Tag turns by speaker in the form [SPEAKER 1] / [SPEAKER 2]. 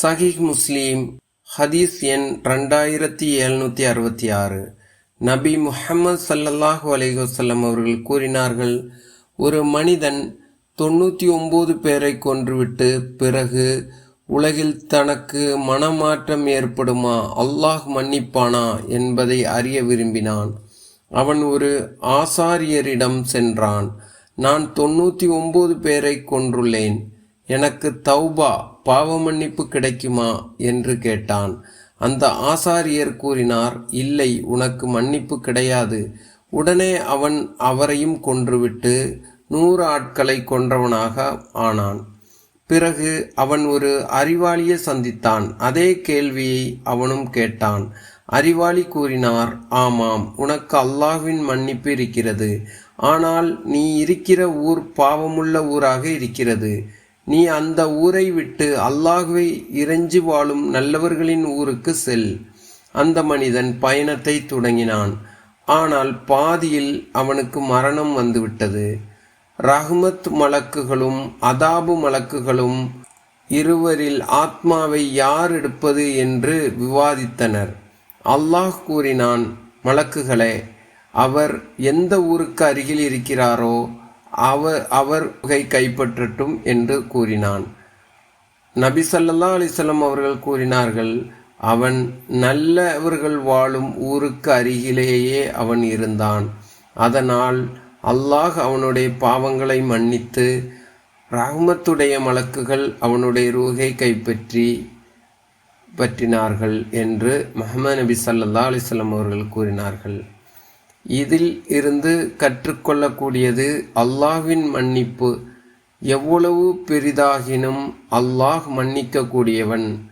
[SPEAKER 1] சஹீஹ் முஸ்லீம் ஹதீஸ் எண் ரெண்டாயிரத்தி எழுநூற்றி அறுபத்தி ஆறு. நபி முஹம்மது சல்லல்லாஹு அலைஹி வஸல்லம் அவர்கள் கூறினார்கள் ஒரு மனிதன் தொண்ணூற்றி ஒம்பது பேரை கொன்றுவிட்டு பிறகு உலகில் தனக்கு மனமாற்றம் ஏற்படுமா? அல்லாஹ் மன்னிப்பானா? என்பதை அறிய விரும்பினான். அவன் ஒரு ஆசாரியரிடம் சென்றான் நான் தொண்ணூற்றி ஒம்பது பேரை கொன்றுள்ளேன். எனக்கு தௌபா பாவ மன்னிப்பு கிடைக்குமா? என்று கேட்டான். அந்த ஆசாரியர் கூறினார் இல்லை உனக்கு மன்னிப்பு கிடையாது. உடனே அவன் அவரையும் கொன்றுவிட்டு நூறு ஆட்களை கொன்றவனாக ஆனான். பிறகு அவன் ஒரு அறிவாளியை சந்தித்தான். அதே கேள்வியை அவனும் கேட்டான். அறிவாளி கூறினார் ஆமாம் உனக்கு அல்லாஹ்வின் மன்னிப்பு இருக்கிறது. ஆனால் நீ இருக்கிற ஊர் பாவமுள்ள ஊராக இருக்கிறது. நீ அந்த ஊரை விட்டு அல்லாஹுவை இறைஞ்சி வாழும் நல்லவர்களின் ஊருக்கு செல். அந்த மனிதன் பயணத்தை தொடங்கினான். ஆனால் பாதியில் அவனுக்கு மரணம் வந்துவிட்டது. ரஹ்மத் மலக்குகளும் அதாபு மலக்குகளும் இருவரில் ஆத்மாவை யார் எடுப்பது என்று விவாதித்தனர். அல்லாஹ் கூறினான் மலக்குகளே அவர் எந்த ஊருக்கு அருகில் இருக்கிறாரோ அவர் அவர் புகை கைப்பற்றட்டும் என்று கூறினான். நபி சல்லா அலிசல்லம் அவர்கள் கூறினார்கள் அவன் நல்லவர்கள் வாழும் ஊருக்கு அருகிலேயே அவன் இருந்தான். அதனால் அல்லாஹ் அவனுடைய பாவங்களை மன்னித்து ரஹ்மத்துடைய மலக்குகள் அவனுடைய ரூகை கைப்பற்றி பற்றினார்கள் என்று முகமது நபி சல்லா அலிஸ்லாம் அவர்கள் கூறினார்கள். இதில் இருந்து கற்றுக்கொள்ளக்கூடியது அல்லாஹ்வின் மன்னிப்பு. எவ்வளவு பெரிதாகினும் அல்லாஹ் மன்னிக்கக்கூடியவன்.